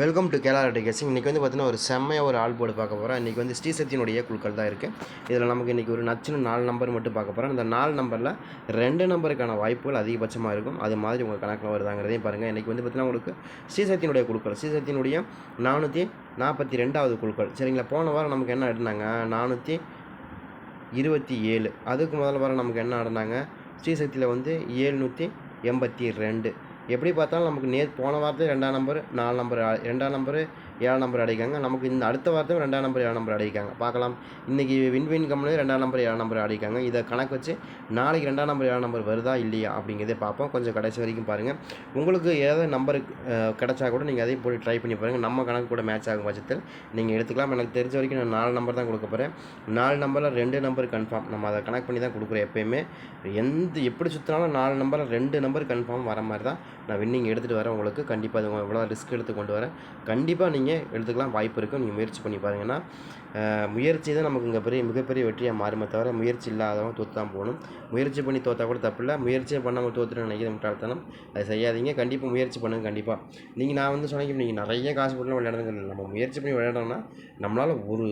Welcome to Kerala டெகேசிங் இன்றைக்கி வந்து பார்த்தீங்கன்னா ஒரு செம்மையாக ஒரு ஆள் போர்டு பார்க்க போகிறோம் இன்றைக்கி வந்து ஸ்ரீசக்தியினுடைய குழுக்கள் தான் இருக்குது இதில் நமக்கு இன்றைக்கி ஒரு நச்சுன்னு நாலு நம்பர் மட்டும் பார்க்க போகிறோம் இந்த நாலு நம்பரில் ரெண்டு நம்பருக்கான வாய்ப்புகள் அதிகபட்சமாக இருக்கும். அது மாதிரி உங்கள் கணக்கில் வருதாங்கிறதையும் பாருங்கள் இன்றைக்கி வந்து பார்த்தீங்கன்னா உங்களுக்கு ஸ்ரீசக்தியினுடைய குழுக்கள் ஸ்ரீசக்தியினுடைய நானூற்றி நாற்பத்தி ரெண்டாவது குழுக்கள். சரிங்களா? போன வாரம் நமக்கு என்ன ஆடினாங்க? நானூற்றி இருபத்தி ஏழு. அதுக்கு முதல் வாரம் நமக்கு என்ன ஆடினாங்க? ஸ்ரீசக்தியில் வந்து ஏழ்நூற்றி எண்பத்தி ரெண்டு. எப்படி பார்த்தாலும் நமக்கு நே போன வாரத்தில் ரெண்டாம் நம்பர் நாலு நம்பர் ரெண்டாம் நம்பரு ஏழாம் நம்பர் அடிக்காங்க நமக்கு இந்த அடுத்த வாரத்தையும் ரெண்டாம் நம்பர் ஏழாம் நம்பர் அடிக்காங்க பார்க்கலாம். இன்றைக்கி வின்வின் கம்பெனி ரெண்டாம் நம்பர் ஏழாம் நம்பர் அடிக்காங்க இதை கணக்கு வச்சு நாளைக்கு ரெண்டாம் நம்பர் ஏழாம் நம்பர் வருதா இல்லையா அப்படிங்கிறதே பார்ப்போம். கொஞ்சம் கடைசி வரைக்கும் பாருங்கள் உங்களுக்கு ஏதாவது நம்பர் கிடச்சா கூட நீங்கள் அதையும் போட்டு ட்ரை பண்ணி பாருங்கள் நம்ம கணக்கு கூட மேட்ச் ஆகும் பட்சத்தில். நீங்கள் எடுத்துக்கலாம். எனக்கு தெரிஞ்ச வரைக்கும் நான் நாலு நம்பர் தான் கொடுக்க போகிறேன் நாலு நம்பரில் ரெண்டு நம்பர் கன்ஃபார்ம் நம்ம அதை கனெக்ட் பண்ணி தான் கொடுக்குறோம் எப்போயுமே. எந்த எப்படி சுற்றினாலும் நாலு நம்பரில் ரெண்டு நம்பர் கன்ஃபார்ம் வர மாதிரி தான் நான் வின்னிங் எடுத்துகிட்டு வரேன் உங்களுக்கு. கண்டிப்பாக அது இவ்வளோ ரிஸ்க் எடுத்து கொண்டு வரேன். கண்டிப்பாக நீங்கள் எடுத்துக்கலாம் வாய்ப்பு இருக்கும் நீங்கள் முயற்சி பண்ணி பாருங்கன்னா முயற்சி தான் நமக்கு இங்கே பெரிய மிகப்பெரிய வெற்றியாக மாறுமே தவிர முயற்சி இல்லாதவங்க தோற்று தான் போகணும். முயற்சி பண்ணி தோற்றா கூட தப்பில்லை முயற்சியே பண்ணாமல் தோற்றுன்னு நினைக்கிற முட்டாள்தனம். அதை செய்யாதீங்க. கண்டிப்பாக முயற்சி பண்ணுங்க கண்டிப்பாக நீங்கள் நான் வந்து சொன்னீங்க நீங்கள் நிறைய காசு போட்டு விளையாடுங்க நம்ம முயற்சி பண்ணி விளையாடணும்னா நம்மளால் ஒரு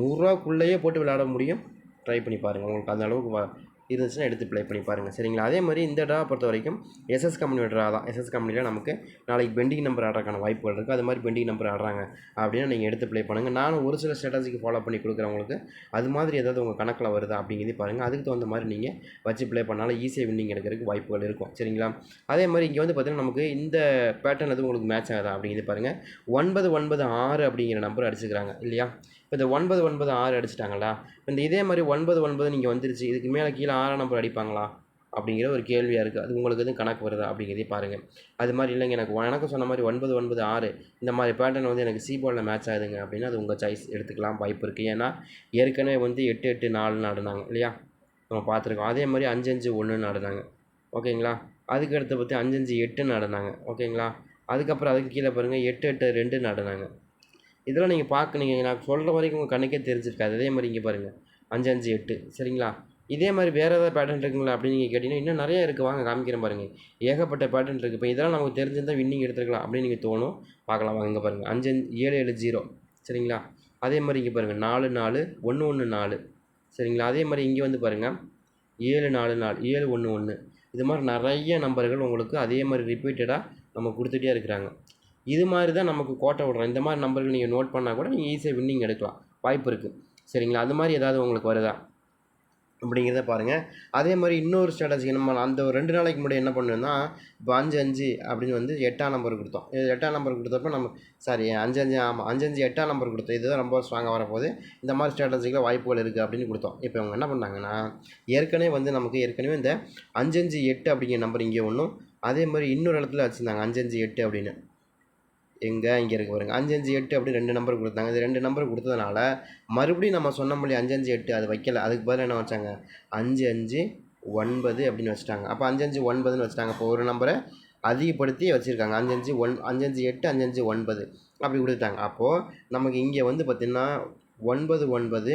நூறுரூவாக்குள்ளேயே போட்டு விளையாட முடியும். ட்ரை பண்ணி பாருங்கள் உங்களுக்கு அந்த அளவுக்கு வ- இருந்துச்சுன்னா எடுத்து ப்ளே பண்ணி பாருங்கள் சரிங்களா? அதே மாதிரி இந்த ட்ரா பொறுத்த வரைக்கும் எஸ்எஸ் கம்பெனி ட்ரா தான். எஸ்எஸ் கம்பெனியில் நமக்கு நாளைக்கு பெண்டிங் நம்பர் ஆடுறதுக்கான வாய்ப்புகள் இருக்குது அது மாதிரி பெண்டிங் நம்பர் ஆடுறாங்க அப்படின்னா நீங்கள் எடுத்து ப்ளே பண்ணுங்கள் நானும் ஒரு சில ஸ்ட்ராட்டஜிக்கு ஃபாலோ பண்ணி கொடுக்குறவங்களுக்கு அது மாதிரி ஏதாவது உங்கள் கணக்கில் வருதா அப்படிங்கிறது பாருங்கள் அதுக்கு தகுந்த மாதிரி நீங்கள் வச்சு ப்ளே பண்ணாலும் ஈஸியாக வின்னிங் எடுக்கிறதுக்கு வாய்ப்புகள் இருக்கும். சரிங்களா? அதே மாதிரி இங்கே வந்து பார்த்தீங்கன்னா நமக்கு இந்த பேட்டர்ன் எதுவும் உங்களுக்கு மேட்ச் ஆகுதா அப்படிங்கிறது பாருங்கள் ஒன்பது ஒன்பது ஆறு அப்படிங்கிற நம்பர் அடிச்சுக்கிறாங்க. இல்லையா? இப்போ இந்த ஒன்பது ஒன்பது ஆறு அடிச்சிட்டாங்களா? இந்த இதே மாதிரி ஒன்பது ஒன்பது நீங்கள் வந்துருச்சு இதுக்கு மேலே கீழே ஆறாம் நம்பர் அடிப்பாங்களா? அப்படிங்கிற ஒரு கேள்வியாக இருக்குது அது உங்களுக்கு எதுவும் கணக்கு வருதா அப்படிங்கிறதே பாருங்கள் அது மாதிரி இல்லைங்க எனக்கு எனக்கு சொன்ன மாதிரி ஒன்பது ஒன்பது ஆறு இந்த மாதிரி பேட்டர்ன் வந்து எனக்கு சி மேட்ச் ஆகுதுங்க அப்படின்னா அது உங்கள் சாய்ஸ் எடுத்துக்கலாம் வாய்ப்பு இருக்குது ஏன்னா ஏற்கனவே வந்து எட்டு எட்டு நாலு ஆடுனாங்க இல்லையா? நம்ம பார்த்துருக்கோம். அதே மாதிரி அஞ்சு அஞ்சு ஒன்று ஆடுனாங்க ஓகேங்களா? அதுக்கு அடுத்து பார்த்து அஞ்சு அஞ்சு எட்டு ஆடுனாங்க ஓகேங்களா? அதுக்கப்புறம் அதுக்கு கீழே பாருங்கள் எட்டு எட்டு ரெண்டு ஆடுனாங்க இதெல்லாம் நீங்கள் பார்க்க நீங்கள் நான் சொல்கிற வரைக்கும் உங்கள் கண்ணுக்கே தெரிஞ்சிருக்காது. அதே மாதிரி இங்கே பாருங்கள் அஞ்சு அஞ்சு எட்டு. சரிங்களா? இதே மாதிரி வேறு ஏதாவது பேட்டர்ன் இருக்குங்களா அப்படின்னு நீங்கள் கேட்டிங்கன்னா இன்னும் நிறைய இருக்குது வாங்க காமிக்கிறேன் பாருங்கள் ஏகப்பட்ட பேட்டர்ன் இருக்குது இப்போ இதெல்லாம் நமக்கு தெரிஞ்சிருந்தால் வின்னிங் எடுத்துருக்கலாம் அப்படின்னு நீங்கள் தோணும். பார்க்கலாம் வாங்க இங்கே பாருங்கள் அஞ்சு அஞ்சு ஏழு ஏழு ஜீரோ சரிங்களா? அதே மாதிரி இங்கே பாருங்கள் நாலு நாலு ஒன்று ஒன்று நாலு. சரிங்களா? அதே மாதிரி இங்கே வந்து பாருங்கள் ஏழு நாலு நாலு. ஏழு ஒன்று ஒன்று இது மாதிரி நிறைய நம்பர்கள் உங்களுக்கு அதே மாதிரி ரிப்பீட்டடாக நம்ம கொடுத்துட்டே இருக்கிறாங்க. இது மாதிரி தான் நமக்கு கோட்டை விடுறோம். இந்த மாதிரி நம்பர்கள் நீங்கள் நோட் பண்ணால் கூட நீங்கள் ஈஸியாக வின்னிங் எடுக்கலாம். வாய்ப்பு இருக்குது சரிங்களா? அது மாதிரி ஏதாவது உங்களுக்கு வருதா? அப்படிங்கிறத பாருங்கள் அதே மாதிரி இன்னொரு ஸ்ட்ராட்டஜி நம்ம அந்த ஒரு ரெண்டு நாளைக்கு முன்னாடி என்ன பண்ணோம்னா இப்போ அஞ்சு அஞ்சு அப்படின்னு வந்து எட்டாம் நம்பர் கொடுத்தோம். இது எட்டாம் நம்பர் கொடுத்தப்ப நம்ம சாரி அஞ்சு அஞ்சு ஆமாம் அஞ்சு அஞ்சு எட்டாம் நம்பர் கொடுத்தோம். இதுதான் ரொம்ப ஸ்ட்ராங்காக வரப்போகுது. இந்த மாதிரி ஸ்ட்ராட்டஜிக்கில் வாய்ப்புகள் இருக்குது அப்படின்னு கொடுத்தோம். இப்போ இவங்க என்ன பண்ணாங்கன்னா ஏற்கனவே வந்து நமக்கு ஏற்கனவே இந்த அஞ்சு அஞ்சு எட்டு அப்படிங்கிற நம்பர் இங்கே ஒன்றும் அதே மாதிரி இன்னொரு இடத்துல வச்சுருந்தாங்க அஞ்சு அஞ்சு எட்டு அப்படின்னு. எங்கே இங்கே இருக்க பாருங்கள் அஞ்சு அஞ்சு எட்டு அப்படி ரெண்டு நம்பர் கொடுத்தாங்க. இது ரெண்டு நம்பர் கொடுத்ததுனால மறுபடியும் நம்ம சொன்ன மொழி அஞ்சு அஞ்சு எட்டு அது வைக்கல. அதுக்கு பதில் என்ன வச்சாங்க? அஞ்சு அஞ்சு ஒன்பது அப்படின்னு வச்சுட்டாங்க. அப்போ அஞ்சு அஞ்சு ஒன்பதுன்னு வச்சுட்டாங்க. இப்போ ஒரு நம்பரை அதிகப்படுத்தி வச்சுருக்காங்க. அஞ்சு அஞ்சு ஒன் அஞ்சு அஞ்சு எட்டு அஞ்சு அஞ்சு ஒன்பது அப்படி கொடுத்துட்டாங்க. அப்போது நமக்கு இங்கே வந்து பார்த்திங்கன்னா ஒன்பது ஒன்பது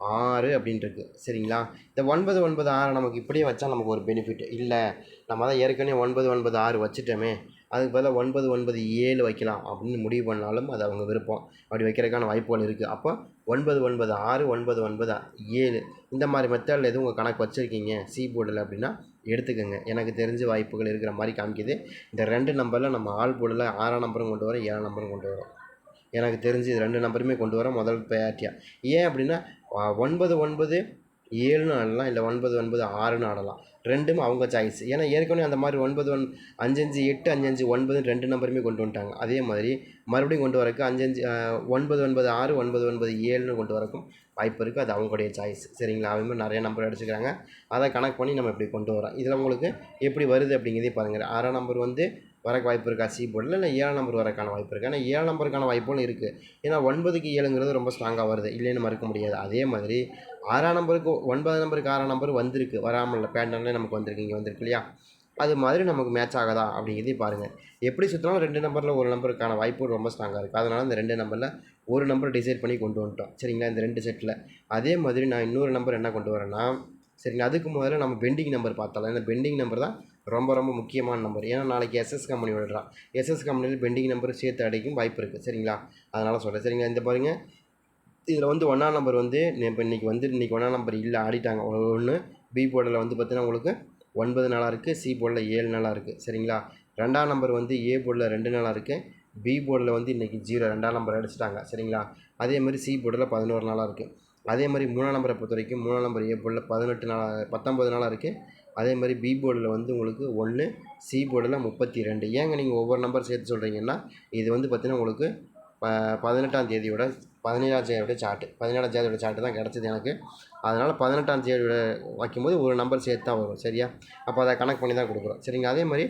ஆறு அப்படின்ட்டு சரிங்களா? இந்த ஒன்பது ஒன்பது ஆறு நமக்கு இப்படியே வச்சா நமக்கு ஒரு பெனிஃபிட் இல்லை நம்ம தான் ஏற்கனவே ஒன்பது ஒன்பது ஆறு வச்சுட்டோமே. அதுக்கு பதிலாக ஒன்பது ஒன்பது ஏழு வைக்கலாம் அப்படின்னு முடிவு பண்ணாலும் அது அவங்க விருப்பம். அப்படி வைக்கிறதுக்கான வாய்ப்புகள் இருக்குது அப்போ ஒன்பது ஒன்பது ஆறு ஒன்பது ஒன்பது ஏழு இந்த மாதிரி மெத்தடில் எதுவும் உங்கள் கணக்கு வச்சுருக்கீங்க? சி போர்டில் அப்படின்னா எடுத்துக்கோங்க. எனக்கு தெரிஞ்ச வாய்ப்புகள் இருக்கிற மாதிரி காமிக்குது. இந்த ரெண்டு நம்பரில் நம்ம ஆள் போர்டில் ஆறாம் நம்பரும் கொண்டு வரோம் ஏழாம் நம்பரும் கொண்டு வரோம். எனக்கு தெரிஞ்சு இது ரெண்டு நம்பருமே கொண்டு வர முதல் ப்ரையாரிட்டியாக ஏன் அப்படின்னா ஒன்பது ஒன்பது ஏழுன்னு ஆடலாம் இல்லை ஒன்பது ஒன்பது ஆறுன்னு ஆடலாம் ரெண்டும் அவங்க சாய்ஸ் ஏன்னா ஏற்கனவே அந்த மாதிரி ஒன்பது ஒன் அஞ்சஞ்சு எட்டு அஞ்சஞ்சு ஒன்பது ரெண்டு நம்பருமே கொண்டு வந்துட்டாங்க. அதே மாதிரி மறுபடியும் கொண்டு வரக்கு அஞ்சஞ்சு ஒன்பது ஒன்பது ஆறு ஒன்பது ஒன்பது ஏழுன்னு கொண்டு வரக்கும் வாய்ப்பு இருக்குது அது அவங்களுடைய சாய்ஸ் சரிங்களா? அவங்க மாதிரி நிறைய நம்பர் அடிச்சுக்கிறாங்க. அதை கணக்கு பண்ணி நம்ம இப்படி கொண்டு வரோம். இதில் உங்களுக்கு எப்படி வருது அப்படிங்கிறதே பாருங்கள் ஆறாம் நம்பர் வந்து வரக்கு வாய்ப்பு இருக்கா? சி போர்டில் இல்லை ஏழாம் நம்பர் வரக்கான வாய்ப்பு இருக்குது ஏன்னா ஏழாம் நம்பருக்கான வாய்ப்புகளும் இருக்குது ஏன்னா ஒன்பதுக்கு ஏழுங்கிறது ரொம்ப ஸ்ட்ராங்காக வருது. இல்லைன்னு மறுக்க முடியாது. அதே மாதிரி ஆறாம் நம்பருக்கு ஒன்பது நம்பருக்கு ஆறாம் நம்பர் வந்திருக்கு. வராமல் இல்லை நமக்கு வந்திருக்கு. இங்கே வந்திருக்கு இல்லையா? அது மாதிரி நமக்கு மேட்ச் ஆகுதா? அப்படிங்கிறதையும் பாருங்கள் எப்படி சுற்றினாலும் ரெண்டு நம்பரில் ஒரு நம்பருக்கான வாய்ப்பு ரொம்ப ஸ்ட்ராங்காக இருக்குது அதனால் இந்த ரெண்டு நம்பரில் ஒரு நம்பர் டிசைட் பண்ணி கொண்டு வந்துட்டோம். சரிங்களா? இந்த ரெண்டு செட்டில் அதே மாதிரி நான் இன்னொரு நம்பர் என்ன கொண்டு வரேன்னா சரிங்களா? அதுக்கு முதல்ல நம்ம பெண்டிங் நம்பர் பார்த்தலாம் இந்த பெண்டிங் நம்பர் தான் ரொம்ப ரொம்ப முக்கியமான நம்பர் ஏன்னா நாளைக்கு எஸ்எஸ் கம்பெனி விடுறான். எஸ்எஸ் கம்பெனியில் பெண்டிங் நம்பர் சேர்த்து அடைக்கும் வாய்ப்பு இருக்குது சரிங்களா? அதனால் சொல்கிறேன் சரிங்களா இந்த பாருங்கள் இதில் வந்து ஒன்றாம் நம்பர் வந்து இப்போ இன்றைக்கி வந்து இன்றைக்கி ஒன்றாம் நம்பர் இல்லை ஆடிட்டாங்க. ஒன்று பி போர்டில் வந்து பார்த்தீங்கன்னா உங்களுக்கு ஒன்பது நாளாக இருக்குது சி போர்டில் ஏழு நாளாக இருக்குது சரிங்களா? ரெண்டாம் நம்பர் வந்து ஏ போர்டில் ரெண்டு நாளாக இருக்குது பி போர்டில் வந்து இன்றைக்கி ஜீரோ ரெண்டாம் நம்பர் அடிச்சிட்டாங்க. சரிங்களா? அதே மாதிரி சி போர்டில் பதினோரு நாளாக இருக்குது அதே மாதிரி மூணாம் நம்பரை பொறுத்த வரைக்கும் மூணாம் நம்பர் ஏ போர்டில் பதினெட்டு நாளாக பத்தொம்பது நாளாக இருக்குது அதே மாதிரி பி போர்டில் வந்து உங்களுக்கு ஒன்று சி போர்டில் முப்பத்தி ரெண்டு ஏங்க நீங்கள் ஒவ்வொரு நம்பர் சேர்த்து சொல்கிறீங்கன்னா இது வந்து பார்த்திங்கன்னா உங்களுக்கு ப பதினெட்டாம் தேதியோட பதினேழாம் தேதியோட சார்ட்டு பதினேழாம் தேதியோட சார்ட்டு தான் கிடச்சிது எனக்கு. அதனால் பதினெட்டாம் தேதியோட வைக்கும்போது ஒரு நம்பர் சேர்த்து தான் வரும் சரியா? அப்போ அதை கணக்கு பண்ணி தான் கொடுக்குறோம். சரிங்க அதே மாதிரி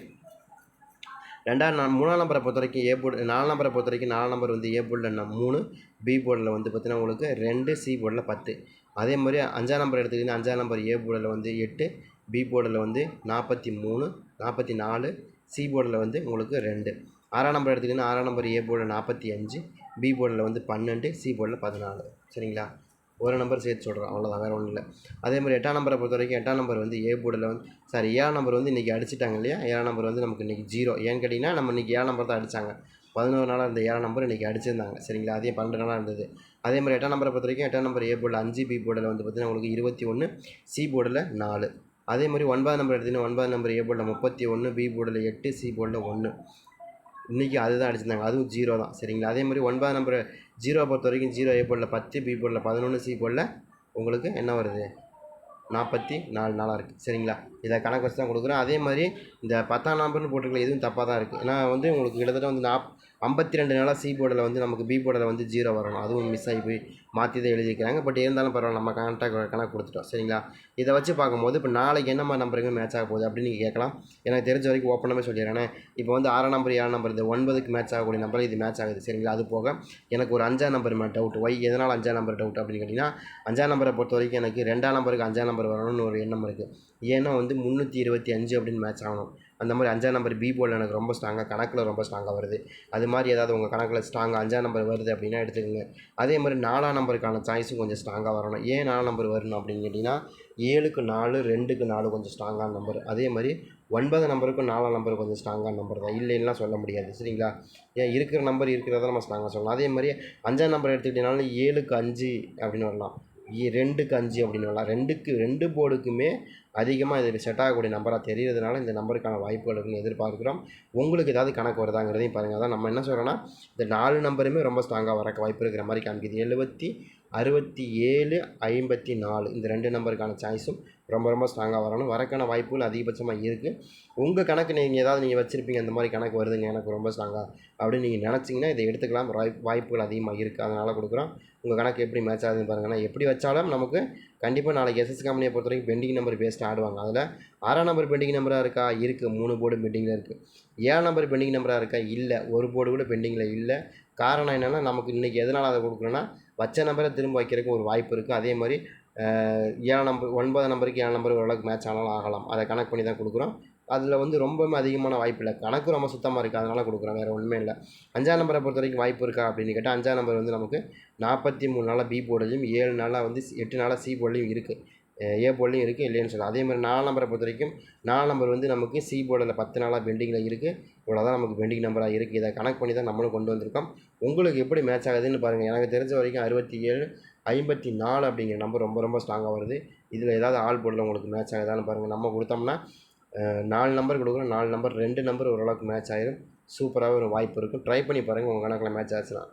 ரெண்டாம் நான் மூணாம் நம்பரை பொறுத்த வரைக்கும் ஏ போர்டு நாலு நம்பரை பொறுத்த வரைக்கும் நாலு நம்பர் வந்து ஏ போர்டில் நான் மூணு பி போர்டில் வந்து பார்த்தீங்கன்னா உங்களுக்கு ரெண்டு சி போர்டில் பத்து. அதே மாதிரி அஞ்சாம் நம்பர் எடுத்துக்கிட்டிங்கன்னா அஞ்சாம் நம்பர் ஏ போர்டில் வந்து எட்டு பி போர்டில் வந்து நாற்பத்தி மூணு நாற்பத்தி நாலு சி போர்டில் வந்து உங்களுக்கு ரெண்டு. ஆறாம் நம்பர் எடுத்துக்கிட்டிங்கன்னா ஆறாம் நம்பர் ஏ போர்டில் நாற்பத்தி அஞ்சு பி போர்டில் வந்து பன்னெண்டு சி போர்டில் பதினாலு. சரிங்களா? ஒரு நம்பர் சேர்த்து சொல்கிறோம் அவ்வளோதான் வேறு ஒன்றும் இல்லை அதே மாதிரி எட்டாம் நம்பரை பொறுத்த வரைக்கும் எட்டாம் நம்பர் வந்து ஏ போர்டில் வந்து சாரி ஏழாம் நம்பர் வந்து இன்றைக்கி அடிச்சிட்டாங்க இல்லையா? ஏழாம் நம்பர் வந்து நமக்கு இன்றைக்கி ஜீரோ ஏன்னு கேட்டிங்கன்னா நம்ம இன்றைக்கி ஏழாம் நம்பர் தான் அடித்தாங்க பதினோரு நாளாக இருந்த ஏழாம் நம்பர் இன்றைக்கி அடிச்சிருந்தாங்க. சரிங்களா? அதே பன்னெண்டு நாளாக இருந்தது. அதே மாதிரி எட்டாம் நம்பரை பொறுத்த வரைக்கும் எட்டாம் நம்பர் ஏ போர்டில் அஞ்சு பி போர்டில் வந்து பார்த்திங்கன்னா உங்களுக்கு இருபத்தி ஒன்று சி போர்டில் நாலு. அதே மாதிரி ஒன்பதாம் நம்பர் எடுத்திங்கன்னா ஒன்பதாம் நம்பர் ஏ போர்டில் முப்பத்தி ஒன்று பி போர்டில் எட்டு சி போர்டில் ஒன்று இன்றைக்கி அதுதான் அடிச்சிருந்தாங்க. அதுவும் ஜீரோ தான். சரிங்களா? அதே மாதிரி ஒன்பதாம் நம்பர் ஜீரோ பொறுத்த வரைக்கும் ஜீரோ ஏ போடல பத்து பி போடல பதினொன்று சி போடல உங்களுக்கு என்ன வருது? நாற்பத்தி நாலு நாளாக இருக்குது சரிங்களா? இதை கணக்கு வச்சு தான் கொடுக்குறேன். அதே மாதிரி இந்த பத்தாம் நம்பர்னு போட்டிருக்கல எதுவும் தப்பாக தான் இருக்குது ஏன்னா வந்து உங்களுக்கு கிட்டத்தட்ட வந்து நாப் ஐம்பத்தி ரெண்டு நாளாக சி போர்டில் வந்து நமக்கு பி போர்டில் வந்து ஜீரோ வரணும். அதுவும் மிஸ் ஆகி போய் மாற்றி தான் எழுதிக்கிறாங்க பட் இருந்தாலும் பரவாயில்ல நம்ம கான்டாக்ட் கணக்கு கொடுத்துட்டோம். சரிங்களா? இதை வச்சு பார்க்கும்போது இப்போ நாளைக்கு என்ன மாதிரி நம்பருங்க மேட்ச் ஆக போகுது அப்படின்னு நீங்கள் கேட்கலாம். எனக்கு தெரிஞ்ச வரைக்கும் ஓப்பனாகவே சொல்லிடுறேன். இப்போ வந்து ஆறாம் நம்பர் ஏழாம் நம்பர் இது ஒன்பதுக்கு மேட்ச் ஆகக்கூடிய நம்பர் இது மேட்ச் ஆகுது. சரிங்களா? அது போக எனக்கு ஒரு அஞ்சாம் நம்பர் மேலே டவுட் ஒய் எதனால் அஞ்சாம் நம்பர் டவுட் அப்படின்னு கேட்டிங்கன்னா அஞ்சாம் நம்பரை பொறுத்த வரைக்கும் எனக்கு ரெண்டாம் நம்பருக்கு அஞ்சாம் நம்பர் வரணும்னு ஒரு எண்ணம் இருக்குது ஏன்னா வந்து முந்நூற்றி இருபத்தி அஞ்சு அப்படின்னு மேட்ச் ஆகணும். அந்த மாதிரி அஞ்சாம் நம்பர் பி போர்டில் எனக்கு ரொம்ப ஸ்ட்ராங்காக கணக்கில் ரொம்ப ஸ்ட்ராங்காக வருது. அது மாதிரி ஏதாவது உங்கள் கணக்கில் ஸ்ட்ராங்காக அஞ்சாம் நம்பர் வருது அப்படின்னா எடுத்துக்கோங்க. அதே மாதிரி நாலாம் நம்பருக்கான சாய்ஸும் கொஞ்சம் ஸ்ட்ராங்காக வரணும். ஏன் நாலாம் நம்பர் வரணும் அப்படின்னு கேட்டிங்கன்னா ஏழுக்கு நாலு ரெண்டுக்கு நாலு கொஞ்சம் ஸ்ட்ராங்கான நம்பர் அதே மாதிரி ஒன்பது நம்பருக்கும் நாலாம் நம்பர் கொஞ்சம் ஸ்ட்ராங்கான நம்பர் தான். இல்லைன்னா சொல்ல முடியாது சரிங்களா? ஏன் இருக்கிற நம்பர் இருக்கிறத நம்ம ஸ்ட்ராங்காக சொல்லலாம் அதே மாதிரி அஞ்சாம் நம்பர் எடுத்துக்கிட்டீங்கனாலும் ஏழுக்கு அஞ்சு அப்படின்னு வரலாம். ரெண்டுக்கு அஞ்சு அப்படின்னு வரலாம் ரெண்டுக்கு ரெண்டு போர்டுக்குமே அதிகமாக இது செட் ஆகக்கூடிய நம்பராக தெரிகிறதுனால இந்த நம்பருக்கான வாய்ப்புகள் இருக்குன்னு எதிர்பார்க்குறோம். உங்களுக்கு ஏதாவது கணக்கு வருதாங்கிறதையும் பாருங்கள் அதான் நம்ம என்ன சொல்கிறோன்னா இந்த நாலு நம்பருமே ரொம்ப ஸ்ட்ராங்காக வரக்க வாய்ப்பு இருக்கிற மாதிரி காமிக்குது. எழுபத்தி அறுபத்தி ஏழு ஐம்பத்தி நாலு. இந்த ரெண்டு நம்பருக்கான சாய்ஸும் ரொம்ப ரொம்ப ஸ்ட்ராங்காக வரணும். வரக்கான வாய்ப்புகள் அதிகபட்சமாக இருக்குது உங்கள் கணக்கு நீங்கள் ஏதாவது நீங்கள் வச்சுருப்பீங்க இந்த மாதிரி கணக்கு வருதுங்க எனக்கு ரொம்ப ஸ்ட்ராங்காக அப்படின்னு நீங்கள் நினச்சிங்கன்னா இதை எடுத்துக்கலாம். வாய்ப்புகள் அதிகமாக இருக்குது அதனால் கொடுக்குறோம். உங்கள் கணக்கு எப்படி மேட்ச் ஆகுதுன்னு பாருங்கன்னா எப்படி வச்சாலும் நமக்கு கண்டிப்பாக நாளைக்கு எஸ்எஸ் கம்பெனியை பொறுத்த வரைக்கும் பெண்டிங் நம்பர் பேஸ்ட் ஆடுவாங்க. அதில் ஆறாம் நம்பர் பெண்டிங் நம்பராக இருக்கா? இருக்குது மூணு போர்டு பெண்டிங்கில் இருக்குது ஏழாம் நம்பர் பெண்டிங் நம்பராக இருக்கா? இல்லை. ஒரு போர்டு கூட பெண்டிங்கில் இல்லை. காரணம் என்னென்னா நமக்கு இன்றைக்கி எதனால் அதை கொடுக்குறோன்னா வச்ச நம்பரை திரும்ப வைக்கிறதுக்கு ஒரு வாய்ப்பு இருக்குது அதே மாதிரி ஏழாம் நம்பர் ஒன்பதாம் நம்பருக்கு ஏழாம் நம்பர் ஓரளவுக்கு மேட்ச் ஆனாலும் ஆகலாம். அதை கணக்கு பண்ணி தான் கொடுக்குறோம். அதில் வந்து ரொம்பவுமே அதிகமான வாய்ப்பு இல்லை. கணக்கு ரொம்ப சுத்தமாக இருக்குது அதனால் கொடுக்குறோம். வேறு ஒன்றுமே இல்லை. அஞ்சாம் நம்பரை பொறுத்த வரைக்கும் வாய்ப்பு இருக்கா அப்படின்னு கேட்டால் அஞ்சாம் நம்பர் வந்து நமக்கு நாற்பத்தி மூணு நாளாக பி போர்டுலையும் ஏழு நாளாக வந்து எட்டு நாளாக சி போர்டுலையும் இருக்குது ஏ போர்டிலையும் இருக்குது இல்லைன்னு சொல்லலாம் அதே மாதிரி நாலு நம்பரை பொறுத்த வரைக்கும் நாலு நம்பர் வந்து நமக்கு சி போர்டில் பத்து நாளாக பெண்டிங்கில் இருக்குது இவ்வளோ தான் நமக்கு பெண்டிங் நம்பராக இருக்குது இதை கணக்கு பண்ணி தான் நம்மளும் கொண்டு வந்திருக்கோம். உங்களுக்கு எப்படி மேட்ச் ஆகுதுன்னு பாருங்கள் எனக்கு தெரிஞ்ச வரைக்கும் அறுபத்தி ஏழு ஐம்பத்தி நாலு அப்படிங்கிற நம்பர் ரொம்ப ரொம்ப ஸ்ட்ராங்காக வருது. இதில் ஏதாவது ஆள் போர்டில் உங்களுக்கு மேட்ச் ஆகுதான்னு பாருங்கள் நம்ம கொடுத்தோம்னா நாலு நம்பர் கொடுக்குறோம். நாலு நம்பர் ரெண்டு நம்பர் ஓரளவுக்கு மேட்ச் ஆயிரும். சூப்பராகவே ஒரு வாய்ப்பு இருக்கும். ட்ரை பண்ணி பாருங்கள் உங்கள் கணக்கில் மேட்ச் ஆச்சுன்னா.